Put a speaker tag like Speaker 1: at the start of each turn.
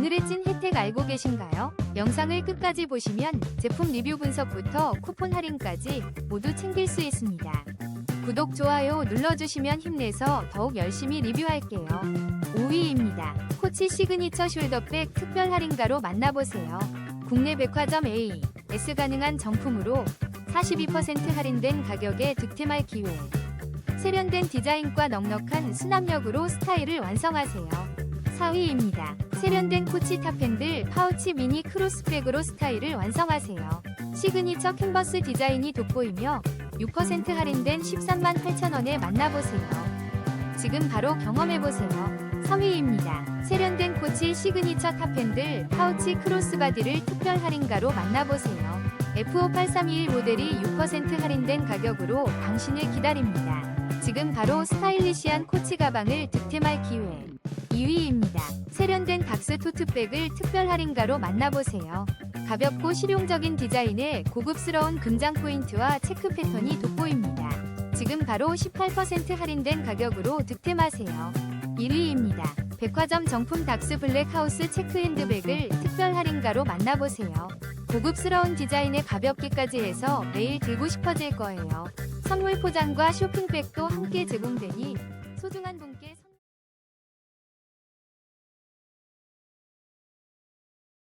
Speaker 1: 오늘의 찐 혜택 알고 계신가요? 영상을 끝까지 보시면 제품 리뷰 분석부터 쿠폰 할인까지 모두 챙길 수 있습니다. 구독, 좋아요 눌러주시면 힘내서 더욱 열심히 리뷰할게요. 5위입니다. 코치 시그니처 숄더백 특별 할인가로 만나보세요. 국내 백화점 A, S 가능한 정품으로 42% 할인된 가격에 득템할 기회. 세련된 디자인과 넉넉한 수납력으로 스타일을 완성하세요. 4위입니다. 세련된 코치 탑핸들 파우치 미니 크로스백으로 스타일을 완성하세요. 시그니처 캔버스 디자인이 돋보이며 6% 할인된 13만 8천원에 만나보세요. 지금 바로 경험해보세요. 3위입니다. 세련된 코치 시그니처 탑핸들 파우치 크로스바디를 특별 할인가로 만나보세요. F58321 모델이 6% 할인된 가격으로 당신을 기다립니다. 지금 바로 스타일리시한 코치 가방을 득템할 기회. 2위입니다. 세련된 닥스 토트백을 특별 할인가로 만나보세요. 가볍고 실용적인 디자인에 고급스러운 금장 포인트와 체크 패턴이 돋보입니다. 지금 바로 18% 할인된 가격으로 득템하세요. 1위입니다. 백화점 정품 닥스 블랙하우스 체크 핸드백을 특별 할인가로 만나보세요. 고급스러운 디자인에 가볍기까지 해서 매일 들고 싶어질 거예요. 선물 포장과 쇼핑백도 함께 제공되니 소중한 분께